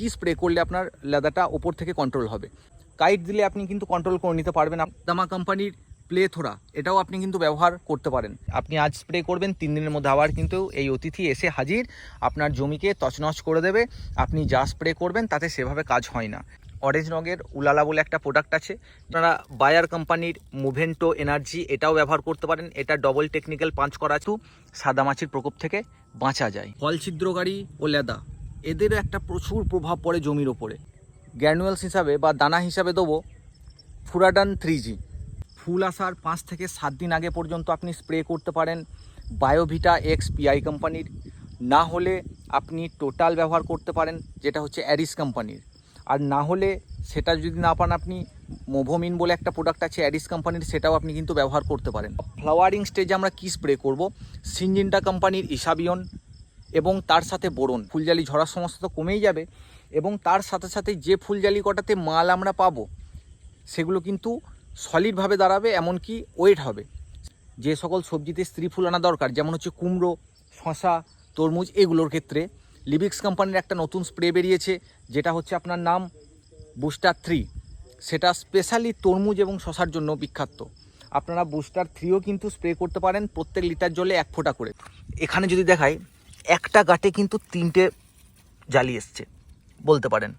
কি স্প্রে করলে আপনার লেদাটা ওপর থেকে কন্ট্রোল হবে? কাইট দিলে আপনি কিন্তু কন্ট্রোল করে নিতে পারবেন দামা কোম্পানির প্লেথোরা এটাও আপনি কিন্তু ব্যবহার করতে পারেন। আপনি আজ স্প্রে করবেন, তিন দিনের মধ্যে আবার কিন্তু এই অতিথি এসে হাজির, আপনার জমিকে তছনছ করে দেবে, আপনি যা স্প্রে করবেন তাতে সেভাবে কাজ হয় না। অরেঞ্জ রঙের উলালা বলে একটা প্রোডাক্ট আছে, আপনারা বায়ার কোম্পানির মুভেন্টো এনার্জি এটাও ব্যবহার করতে পারেন, এটা ডবল টেকনিক্যাল পাঞ্চ করা সাদা মাছির প্রকোপ থেকে বাঁচা যায়। ফল ছিদ্রকারী ও লেদা। এদেরও একটা প্রচুর প্রভাব পড়ে জমির ওপরে। গ্র্যানুয়ালস হিসাবে বা দানা হিসাবে দেবো ফুরাডান থ্রি জি ফুল আসার পাঁচ থেকে সাত দিন আগে পর্যন্ত আপনি স্প্রে করতে পারেন বায়োভিটা এক্স পিআই কোম্পানির। না হলে আপনি টোটাল ব্যবহার করতে পারেন, যেটা হচ্ছে অ্যারিস কোম্পানির। আর না হলে সেটা যদি না পান আপনি, মোভোমিন বলে একটা প্রোডাক্ট আছে, অ্যারিস কোম্পানির, সেটাও আপনি কিন্তু ব্যবহার করতে পারেন। ফ্লাওয়ারিং স্টেজে আমরা কি স্প্রে করব? সিনজিনটা কোম্পানির ইসাবিয়ন এবং তার সাথে বোরন। ফুলজালি ঝরার সমস্যা তো কমেই যাবে এবং তার সাথে সাথে যে ফুলজালি কটাতে মাল আমরা পাবো, সেগুলো কিন্তু সলিডভাবে দাঁড়াবে, এমনকি ওয়েট হবে। যে সকল সবজিতে স্ত্রী ফুল আনা দরকার, যেমন হচ্ছে কুমড়ো শশা তরমুজ, এগুলোর ক্ষেত্রে লিবিক্স কোম্পানির একটা নতুন স্প্রে বেরিয়েছে, যেটা হচ্ছে আপনার নাম বুস্টার থ্রি সেটা স্পেশালি তরমুজ এবং শশার জন্য বিখ্যাত। আপনারা বুস্টার থ্রিও কিন্তু স্প্রে করতে পারেন প্রত্যেক লিটার জলে এক ফোঁটা করে। এখানে যদি দেখাই একটা গাটে কিন্তু তিনটে জালি এসছে বলতে পারেন।